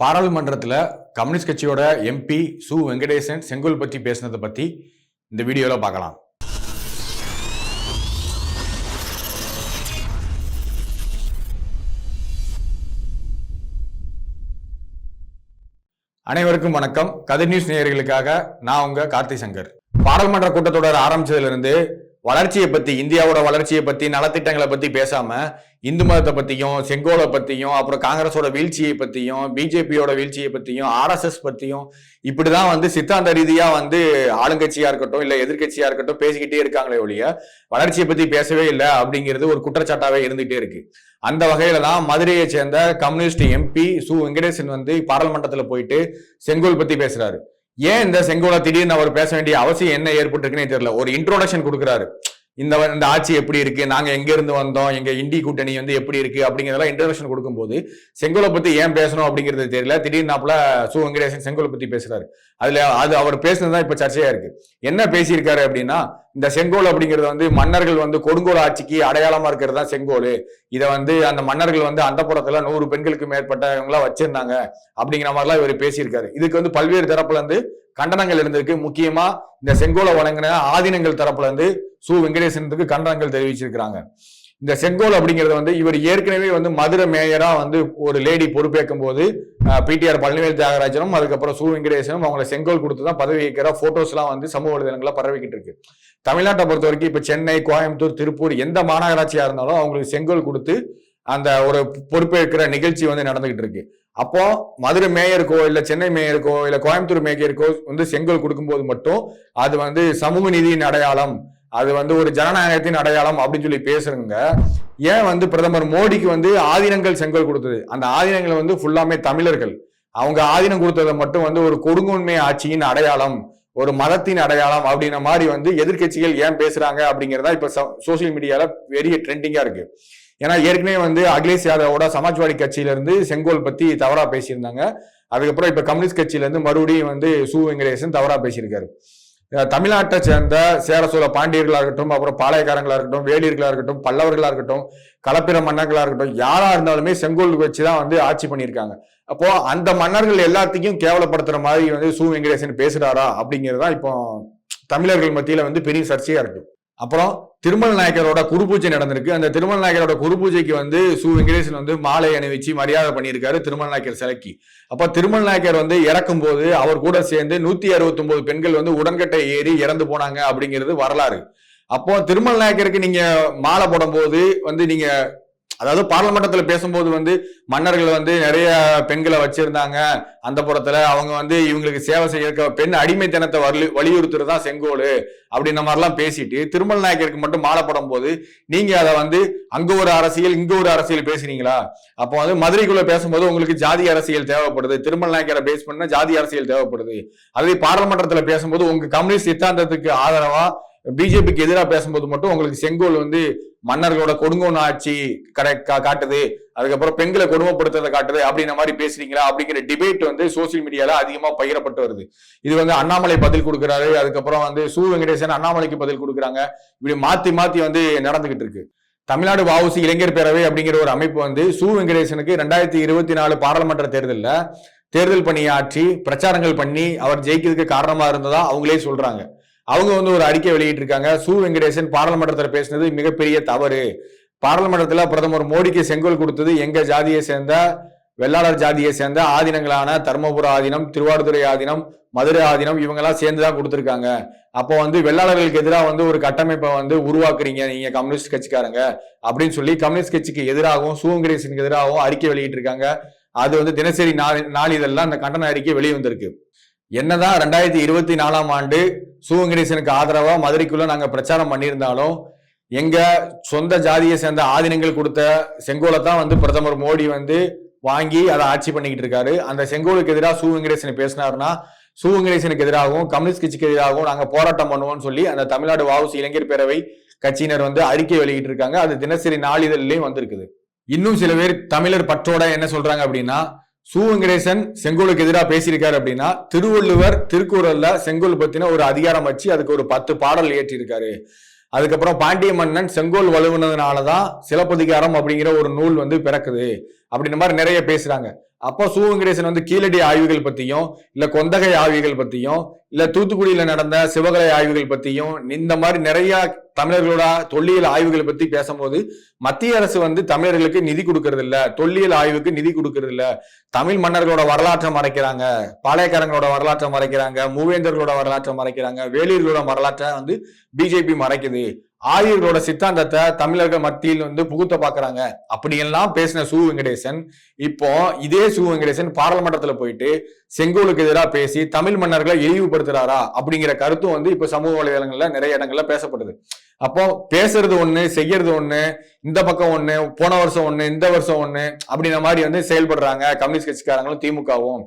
பாராளுமன்றத்தில் கம்யூனிஸ்ட் கட்சியோட எம்பி சு வெங்கடேசன் செங்கோல் பற்றி பேசினதை பற்றி இந்த வீடியோவில் பார்க்கலாம். அனைவருக்கும் வணக்கம். கதிர் நியூஸ் நேயர்களுக்காக நான் உங்க கார்த்தி சங்கர். பாராளுமன்ற கூட்டத்தொடர் ஆரம்பிச்சதுல இருந்து வளர்ச்சியை பத்தி இந்தியாவோட வளர்ச்சியை பத்தி நலத்திட்டங்களை பத்தி பேசாம இந்து மதத்தை பத்தியும் செங்கோலை பத்தியும் அப்புறம் காங்கிரஸோட வீழ்ச்சியை பத்தியும் பிஜேபியோட வீழ்ச்சியை பத்தியும் ஆர்எஸ்எஸ் பத்தியும் இப்படிதான் வந்து சித்தாந்த ரீதியா வந்து ஆளுங்கட்சியா இருக்கட்டும் இல்ல எதிர்கட்சியா இருக்கட்டும் பேசிக்கிட்டே இருக்காங்களே ஒழிய வளர்ச்சியை பத்தி பேசவே இல்லை அப்படிங்கிறது ஒரு குற்றச்சாட்டாவே இருந்துகிட்டே இருக்கு. அந்த வகையில தான் மதுரையை சேர்ந்த கம்யூனிஸ்ட் எம்பி சு வெங்கடேசன் வந்து பாராளுமன்றத்துல போயிட்டு செங்கோல் பத்தி பேசுறாரு. ஏன் இந்த செங்கோலை திடீர்னு அவர் பேச வேண்டிய அவசியம் என்ன ஏற்பட்டிருக்குன்னே தெரியல. ஒரு இன்ட்ரோடக்ஷன் கொடுக்குறாரு. இந்த வ- இந்த ஆட்சி எப்படி இருக்கு? நாங்க எங்க இருந்து வந்தோம்? எங்க இண்டி கூட்டணி வந்து எப்படி இருக்கு? அப்படிங்கிறதெல்லாம் இன்ட்ரோடக்ஷன் கொடுக்கும்போது செங்கோலை பத்தி ஏன் பேசணும் அப்படிங்கிறது தெரியல. திடீர்னாப்புல சு வெங்கடேசன் செங்கோலை பத்தி பேசுறாரு. அதுல அது அவர் பேசுனதுதான் இப்ப சர்ச்சையா இருக்கு. என்ன பேசியிருக்காரு அப்படின்னா இந்த செங்கோல் அப்படிங்கிறது வந்து மன்னர்கள் வந்து கொடுங்கோல் ஆட்சிக்கு அடையாளமா இருக்கிறது தான் செங்கோல். இதை வந்து அந்த மன்னர்கள் வந்து அந்த புறத்துல நூறு பெண்களுக்கு மேற்பட்டவங்களா வச்சிருந்தாங்க அப்படிங்கிற மாதிரிலாம் இவர் பேசியிருக்காரு. இதுக்கு வந்து பல்வேறு தரப்புல இருந்து கண்டனங்கள் இருந்திருக்கு. முக்கியமா இந்த செங்கோலை வழங்கின ஆதீனங்கள் தரப்புல இருந்து சு வெங்கடேசனுக்கு கண்டனங்கள் தெரிவிச்சிருக்கிறாங்க. இந்த செங்கோல் அப்படிங்கிறது வந்து இவர் ஏற்கனவே வந்து மதுரை மேயரா வந்து ஒரு லேடி பொறுப்பேற்கும் போது பிடிஆர் பழனிவேல் தியாகராஜனும் அதுக்கப்புறம் சு வெங்கடேசனும் அவங்கள செங்கோல் கொடுத்து தான் பதவி வைக்கிற போட்டோஸ் எல்லாம் வந்து சமூக வலைதளங்கள பரவிக்கிட்டு இருக்கு. தமிழ்நாட்டை பொறுத்த வரைக்கும் இப்ப சென்னை கோயம்புத்தூர் திருப்பூர் எந்த மாநகராட்சியா இருந்தாலும் அவங்களுக்கு செங்கோல் கொடுத்து அந்த ஒரு பொறுப்பேற்கிற நிகழ்ச்சி வந்து நடந்துகிட்டு இருக்கு. அப்போ மதுரை மேயருக்கோ இல்ல சென்னை மேயருக்கோ இல்ல கோயம்புத்தூர் மேயருக்கோ வந்து செங்கோல் கொடுக்கும்போது மட்டும் அது வந்து சமூக நீதியின் அடையாளம் அது வந்து ஒரு ஜனநாயகத்தின் அடையாளம் அப்படின்னு சொல்லி பேசுறவங்க ஏன் வந்து பிரதமர் மோடிக்கு வந்து ஆதீனங்கள் செங்கல் கொடுத்தது? அந்த ஆதீனங்கள் வந்து ஃபுல்லாமே தமிழர்கள். அவங்க ஆதீனம் கொடுத்ததை மட்டும் வந்து ஒரு கொடுங்கோன்மை ஆட்சியின் அடையாளம் ஒரு மதத்தின் அடையாளம் அப்படின்ற மாதிரி வந்து எதிர்க்கட்சிகள் ஏன் பேசுறாங்க அப்படிங்கிறதா இப்ப சோசியல் மீடியால பெரிய ட்ரெண்டிங்கா இருக்கு. ஏன்னா ஏற்கனவே வந்து அகிலேஷ் யாதவோட சமாஜ்வாடி கட்சியில இருந்து செங்கோல் பத்தி தவறா பேசியிருந்தாங்க. அதுக்கப்புறம் இப்ப கம்யூனிஸ்ட் கட்சியில இருந்து மறுபடியும் வந்து சு வெங்கடேசன் தவறா பேசியிருக்காரு. தமிழ்நாட்டை சேர்ந்த சேர சோழ பாண்டியர்களா இருக்கட்டும் அப்புறம் பாளையக்காரங்களா இருக்கட்டும் வேலியர்களா இருக்கட்டும் பல்லவர்களா இருக்கட்டும் கலப்பிற மன்னர்களா இருக்கட்டும் யாரா இருந்தாலுமே செங்கோல் வச்சுதான் வந்து ஆட்சி பண்ணியிருக்காங்க. அப்போ அந்த மன்னர்கள் எல்லாத்தையும் கேவலப்படுத்துற மாதிரி வந்து சு வெங்கடேசன் பேசுறாரா அப்படிங்கிறது தான் இப்போ தமிழர்கள் மத்தியில வந்து பெரிய சர்ச்சையா இருக்கு. அப்புறம் திருமல் நாயக்கரோட குரு பூஜை நடந்திருக்கு. அந்த திருமல் நாயக்கரோட குரு பூஜைக்கு வந்து சு வெங்கடேசன் வந்து மாலை அணிவிச்சு மரியாதை பண்ணியிருக்காரு திருமல் நாயக்கர் சிலைக்கு. அப்ப திருமல் நாயக்கர் வந்து இறக்கும் போது அவர் கூட சேர்ந்து நூத்தி அறுபத்தி ஒன்பது பெண்கள் வந்து உடன்கட்டை ஏறி இறந்து போனாங்க அப்படிங்கிறது வரலாறு. அப்போ திருமல் நாயக்கருக்கு நீங்க மாலை போடும்போது வந்து நீங்க அதாவது பார்லமெண்டத்துல பேசும்போது வந்து மன்னர்கள் வந்து நிறைய பெண்களை வச்சிருந்தாங்க. அந்த புறத்துல அவங்க வந்து இவங்களுக்கு சேவை செய்ய பெண் அடிமைத்தனத்தை வலி தான் செங்கோல் அப்படின்ற மாதிரிலாம் பேசிட்டு திருமல் நாயக்கருக்கு மட்டும் மாலை போடும் போது நீங்க அதை வந்து அங்க ஒரு அரசியல் இங்க ஒரு அரசியல் பேசுறீங்களா? அப்போ வந்து மதுரைக்குள்ள பேசும்போது உங்களுக்கு ஜாதி அரசியல் தேவைப்படுது. திருமல் நாயக்கரை பேஸ் பண்ண ஜாதி அரசியல் தேவைப்படுது. அதே பாராளுமன்றத்துல பேசும்போது உங்க கம்யூனிஸ்ட் சித்தாந்தத்துக்கு ஆதரவா பிஜேபிக்கு எதிராக பேசும்போது மட்டும் உங்களுக்கு செங்கோல் வந்து மன்னர்களோட கொடுங்கோன் ஆட்சி கடை கா- காட்டுது அதுக்கப்புறம் பெண்களை கொடுமைப்படுத்துறதை காட்டுது அப்படின்ற மாதிரி பேசுறீங்களா அப்படிங்கிற டிபேட் வந்து சோசியல் மீடியால அதிகமா பகிரப்பட்டு வருது. இது வந்து அண்ணாமலை பதில் கொடுக்குறாரு அதுக்கப்புறம் வந்து சு. வெங்கடேசன் அண்ணாமலைக்கு பதில் கொடுக்குறாங்க. இப்படி மாத்தி மாத்தி வந்து நடந்துகிட்டு இருக்கு. தமிழ்நாடு வாவுசி இளைஞர் பேரவை அப்படிங்கிற ஒரு அமைப்பு வந்து சு. வெங்கடேசனுக்கு ரெண்டாயிரத்தி இருபத்தி நாலு பாராளுமன்ற தேர்தலில் தேர்தல் பணியாற்றி பிரச்சாரங்கள் பண்ணி அவர் ஜெயிக்கிறதுக்கு காரணமா இருந்ததா அவங்களே சொல்றாங்க. அவங்க வந்து ஒரு அறிக்கை வெளியிட்டிருக்காங்க. சு. வெங்கடேசன் பாராளுமன்றத்தில் பேசினது மிகப்பெரிய தவறு. பாராளுமன்றத்தில் பிரதமர் மோடிக்கு செங்கோல் கொடுத்தது எங்க ஜாதியை சேர்ந்த வெள்ளாளர் ஜாதியை சேர்ந்த ஆதீனங்களான தர்மபுர ஆதீனம் திருவாரூரை ஆதீனம் மதுரை ஆதீனம் இவங்கெல்லாம் சேர்ந்து தான் கொடுத்துருக்காங்க. அப்போ வந்து வெள்ளாளர்களுக்கு எதிராக வந்து ஒரு கட்டமைப்பை வந்து உருவாக்குறீங்க. நீங்க கம்யூனிஸ்ட் கட்சிக்காரங்க அப்படின்னு சொல்லி கம்யூனிஸ்ட் கட்சிக்கு எதிராகவும் சுவங்கரேசனுக்கு எதிராகவும் அறிக்கை வெளியிட்டிருக்காங்க. அது வந்து தினசரி நாள் நாளிதழ்ல அந்த கண்டன அறிக்கை வெளியே வந்திருக்கு என்னதான் ரெண்டாயிரத்தி இருபத்தி நாலாம் ஆண்டு சுவங்கணேசனுக்கு ஆதரவா மதுரைக்குள்ள நாங்க பிரச்சாரம் பண்ணியிருந்தாலும் எங்க சொந்த ஜாதியை சேர்ந்த ஆதீனங்கள் கொடுத்த செங்கோலை தான் வந்து பிரதமர் மோடி வந்து வாங்கி அதை ஆட்சி பண்ணிக்கிட்டு இருக்காரு. அந்த செங்கோலுக்கு எதிராக சு வெங்கடேசன் பேசினாருன்னா சு வெங்கடேசனுக்கு எதிராகவும் கம்யூனிஸ்ட் கட்சிக்கு எதிராகவும் நாங்க போராட்டம் பண்ணுவோம்னு சொல்லி அந்த தமிழ்நாடு வாவுசி இளைஞர் பேரவை கட்சியினர் வந்து அறிக்கை வெளியிட்டு இருக்காங்க அது தினசரி நாளிதழ்லயும் வந்திருக்குது. இன்னும் சில பேர் தமிழர் பற்றோட என்ன சொல்றாங்க அப்படின்னா சு வெங்கடேசன் செங்கோலுக்கு எதிராக பேசியிருக்காரு அப்படின்னா திருவள்ளுவர் திருக்குறள்ல செங்கோல் பத்தின ஒரு அதிகாரம் வச்சு அதுக்கு ஒரு பத்து பாடல் இயற்றியிருக்காரு. அதுக்கப்புறம் பாண்டிய மன்னன் செங்கோல் வலுவினதுனாலதான் சிலப்பதிகாரம் அப்படிங்கிற ஒரு நூல் வந்து பிறக்குது. அப்படின்ற மாதிரி நிறைய பேசுறாங்க. அப்போ சு வெங்கடேசன் வந்து கீழடி ஆய்வுகள் பத்தியும் இல்ல கொந்தகை ஆய்வுகள் பத்தியும் இல்ல தூத்துக்குடியில நடந்த சிவகலை ஆய்வுகள் பத்தியும் இந்த மாதிரி நிறைய தமிழர்களோட தொல்லியல் ஆய்வுகள் பத்தி பேசும்போது மத்திய அரசு வந்து தமிழர்களுக்கு நிதி கொடுக்கறது இல்ல. தொல்லியல் ஆய்வுக்கு நிதி கொடுக்கறது இல்ல. தமிழ் மன்னர்களோட வரலாற்றை மறைக்கிறாங்க. பாளையக்காரங்களோட வரலாற்றை மறைக்கிறாங்க. மூவேந்தர்களோட வரலாற்றை மறைக்கிறாங்க. வேலியர்களோட வரலாற்றை வந்து பிஜேபி மறைக்குது. ஆரியர்களோட சித்தாந்தத்தை தமிழர்கள் மத்தியில் வந்து புகுத்த பாக்குறாங்க. அப்படியெல்லாம் பேசின சு வெங்கடேசன் இப்போ இதே சு வெங்கடேசன் பாராளுமன்றத்துல போயிட்டு செங்கோலுக்கு எதிராக பேசி தமிழ் மன்னர்களை இழிவுபடுத்துறாரா அப்படிங்கிற கருத்தும் வந்து இப்ப சமூக வலைதளங்கள்ல நிறைய இடங்கள்ல பேசப்படுது அப்போ பேசுறது ஒண்ணு செய்யறது ஒண்ணு இந்த பக்கம் ஒண்ணு போன வருஷம் ஒண்ணு இந்த வருஷம் ஒண்ணு அப்படின்ற மாதிரி வந்து செயல்படுறாங்க கம்யூனிஸ்ட் கட்சிக்காரங்களும் திமுகவும்.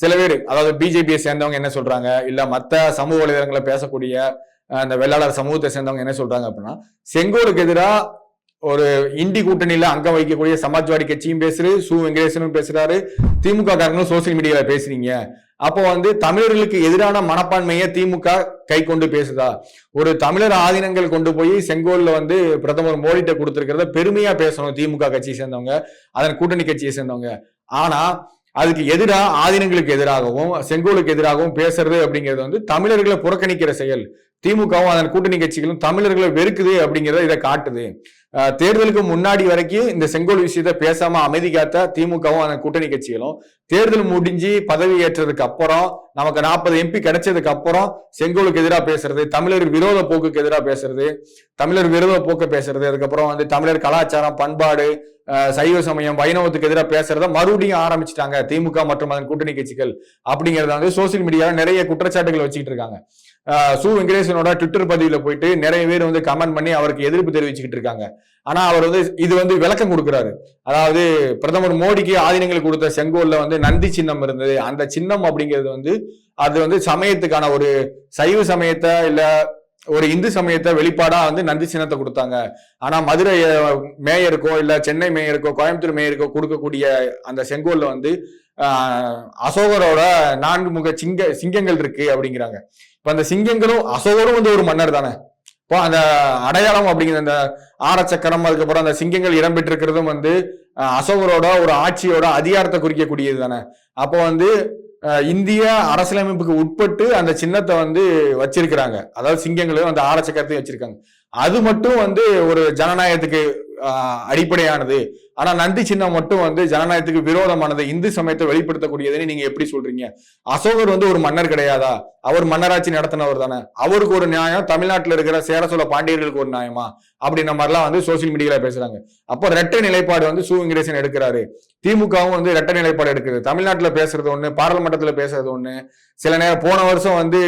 சில பேர் அதாவது பிஜேபியை சேர்ந்தவங்க என்ன சொல்றாங்க? இல்ல மத்த சமூக வலைதளங்களை பேசக்கூடிய இந்த வெள்ளாளர் சமூகத்தை சேர்ந்தவங்க என்ன சொல்றாங்க அப்படின்னா செங்கோலுக்கு எதிராக ஒரு இந்தி கூட்டணியில அங்கம் வைக்கக்கூடிய சமாஜ்வாடி கட்சியும் பேசுறது சு வெங்கடேசனும் பேசுறாரு திமுக காரங்களும் சோசியல் மீடியால பேசுறீங்க. அப்போ வந்து தமிழர்களுக்கு எதிரான மனப்பான்மையை திமுக கை கொண்டு பேசுதா? ஒரு தமிழர் ஆதீனங்கள் கொண்டு போய் செங்கோல்ல வந்து பிரதமர் மோடிட்ட கொடுத்திருக்கிறத பெருமையா பேசணும் திமுக கட்சியை சேர்ந்தவங்க அதன் கூட்டணி கட்சியை சேர்ந்தவங்க. ஆனா அதுக்கு எதிராக ஆதீனங்களுக்கு எதிராகவும் செங்கோலுக்கு எதிராகவும் பேசுறது அப்படிங்கிறது வந்து தமிழர்களை புறக்கணிக்கிற செயல். திமுகவும் அதன் கூட்டணி கட்சிகளும் தமிழர்களை வெறுக்குது அப்படிங்கிறத இதை காட்டுது. தேர்தலுக்கு முன்னாடி வரைக்கும் இந்த செங்கோல் விஷயத்த பேசாம அமைதி காத்த திமுகவும் அதன் கூட்டணி கட்சிகளும் தேர்தல் முடிஞ்சு பதவி ஏற்றதுக்கு அப்புறம் நமக்கு நாற்பது எம்பி கிடைச்சதுக்கு அப்புறம் செங்கோலுக்கு எதிராக பேசுறது தமிழர் விரோத போக்குக்கு எதிராக பேசுறது தமிழர் விரோத போக்கை பேசுறது அதுக்கப்புறம் வந்து தமிழர் கலாச்சாரம் பண்பாடு சைவ சமயம் வைணவத்துக்கு எதிராக பேசுறத மறுபடியும் ஆரம்பிச்சிட்டாங்க திமுக மற்றும் அதன் கூட்டணி கட்சிகள் அப்படிங்கறத வந்து சோசியல் மீடியாவில் நிறைய குற்றச்சாட்டுகள் வச்சுக்கிட்டு இருக்காங்க. சு வெங்கடேசனோட ட்விட்டர் பதிவில் போயிட்டு நிறைய பேர் வந்து கமெண்ட் பண்ணி அவருக்கு எதிர்ப்பு தெரிவிச்சுக்கிட்டு இருக்காங்க. ஆனா அவர் வந்து இது வந்து விளக்கம் கொடுக்குறாரு. அதாவது பிரதமர் மோடிக்கு ஆதீனங்கள் கொடுத்த செங்கோல்ல வந்து நந்தி சின்னம் இருந்தது. அந்த சின்னம் அப்படிங்கிறது வந்து அது வந்து சமயத்துக்கான ஒரு சைவ சமயத்தை இல்ல ஒரு இந்து சமயத்தை வெளிப்பாடா வந்து நந்தி சின்னத்தை கொடுத்தாங்க. ஆனா மதுரை மேயருக்கோ இல்ல சென்னை மேயருக்கோ கோயம்புத்தூர் மேயருக்கோ கொடுக்கக்கூடிய அந்த செங்கோல்ல வந்து அசோகரோட நான்கு முக சிங்க சிங்கங்கள் இருக்கு அப்படிங்கிறாங்க. இப்போ அந்த சிங்கங்களும் அசோகரும் வந்து ஒரு மன்னர் தானே? இப்போ அந்த அடையாளம் அப்படிங்கிற அந்த ஆரச்சக்கரம் அதுக்கப்புறம் அந்த சிங்கங்கள் இடம்பெற்றிருக்கிறதும் வந்து அசோகரோட ஒரு ஆட்சியோட அதிகாரத்தை குறிக்கக்கூடியது தானே? அப்போ வந்து இந்திய அரசியலமைப்புக்கு உட்பட்டு அந்த சின்னத்தை வந்து வச்சிருக்கிறாங்க. அதாவது சிங்கங்களையும் அந்த ஆரச்சக்கரத்தையும் வச்சிருக்காங்க. அது மட்டும் வந்து ஒரு ஜனநாயகத்துக்கு அடிப்படையானது. ஆனா நந்தி சின்னம் மட்டும் வந்து ஜனநாயகத்துக்கு விரோதமானது இந்து சமயத்தை வெளிப்படுத்தக்கூடியதுன்னு நீங்க எப்படி சொல்றீங்க? அசோகர் வந்து ஒரு மன்னர் கிடையாதா? அவர் மன்னராட்சி நடத்தினவர் தானே. அவருக்கு ஒரு நியாயம் தமிழ்நாட்டில் இருக்கிற சேர சோழ பாண்டியர்களுக்கு ஒரு நியாயமா? அப்படின்ற மாதிரிலாம் வந்து சோசியல் மீடியால பேசுறாங்க. அப்போ ரெட்டை நிலைப்பாடு வந்து சு வெங்கடேசன் எடுக்கிறாரு. திமுகவும் வந்து ரெட்டை நிலைப்பாடு எடுக்குது. தமிழ்நாட்டில் பேசுறது ஒண்ணு பாராளுமன்றத்துல பேசுறது ஒண்ணு. சில நேரம் போன வருஷம் வந்து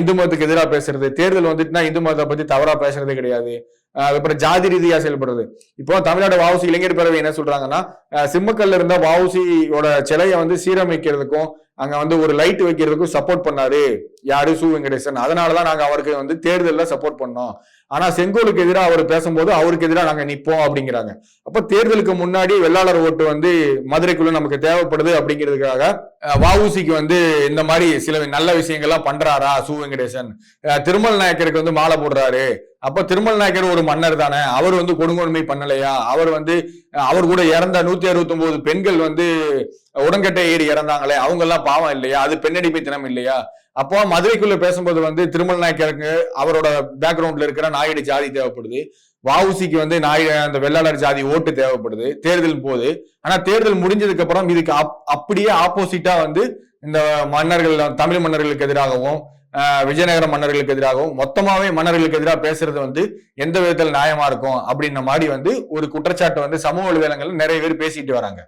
இந்து மதத்துக்கு எதிராக பேசுறது. தேர்தல் வந்துட்டுனா இந்து மதத்தை பத்தி தவறா பேசுறதே கிடையாது. அதுக்கப்புறம் ஜாதி ரீதியா செயல்படுறது. இப்போ தமிழ்நாடு வாவுசி இளைஞர் பேரவை என்ன சொல்றாங்கன்னா சிம்மக்கல்ல இருந்த வாவுசியோட சிலையை வந்து சீரமைக்கிறதுக்கும் அங்க வந்து ஒரு லைட் வைக்கிறதுக்கும் சப்போர்ட் பண்ணாரு. யாரு? சு வெங்கடேசன். அதனாலதான் நாங்க அவருக்கு வந்து தேர்தலில் சப்போர்ட் பண்ணோம். ஆனா செங்கோலுக்கு எதிராக அவர் பேசும்போது அவருக்கு எதிராக நாங்க நிப்போம் அப்படிங்கிறாங்க. அப்ப தேர்தலுக்கு முன்னாடி வெள்ளாளர் ஓட்டு வந்து மதுரைக்குள்ள நமக்கு தேவைப்படுது அப்படிங்கிறதுக்காக அஹ், வந்து இந்த மாதிரி சில நல்ல விஷயங்கள்லாம் பண்றாரா? சு வெங்கடேசன். அஹ், திருமல் நாயக்கருக்கு வந்து மாலை போடுறாரு. அப்ப திருமல் நாயக்கர் ஒரு மன்னர் தானே? அவர் வந்து கொடுங்கொடுமை பண்ணலையா? அவர் வந்து அவர் கூட இறந்த நூத்தி அறுபத்தி ஒன்பது பெண்கள் வந்து உடன்கட்டை ஏறி இறந்தாங்களே அவங்க எல்லாம் பாவம் இல்லையா? அது பெண்ணடிமைத்தனம் இல்லையா? அப்போ மதுரைக்குள்ள பேசும்போது வந்து திருமல் நாயக்கருக்கு அவரோட பேக்ரவுண்ட்ல இருக்கிற நாயுடு ஜாதி தேவைப்படுது. வவுசிக்கு வந்து நாய் அந்த வெள்ளாளர் ஜாதி ஓட்டு தேவைப்படுது தேர்தல் போது ஆனா தேர்தல் முடிஞ்சதுக்கு அப்புறம் இதுக்கு அப்- அப்படியே ஆப்போசிட்டா வந்து இந்த மன்னர்கள் தமிழ் மன்னர்களுக்கு எதிராகவும் விஜயநகர மன்னர்களுக்கு எதிராகவும் மொத்தமாவே மன்னர்களுக்கு எதிராக பேசுறது வந்து எந்த விதத்தில் நியாயமா இருக்கும் அப்படின்ன மாதிரி வந்து ஒரு குற்றச்சாட்டு வந்து சமூக வலைதளங்கள்ல நிறைய பேர் பேசிட்டு வராங்க.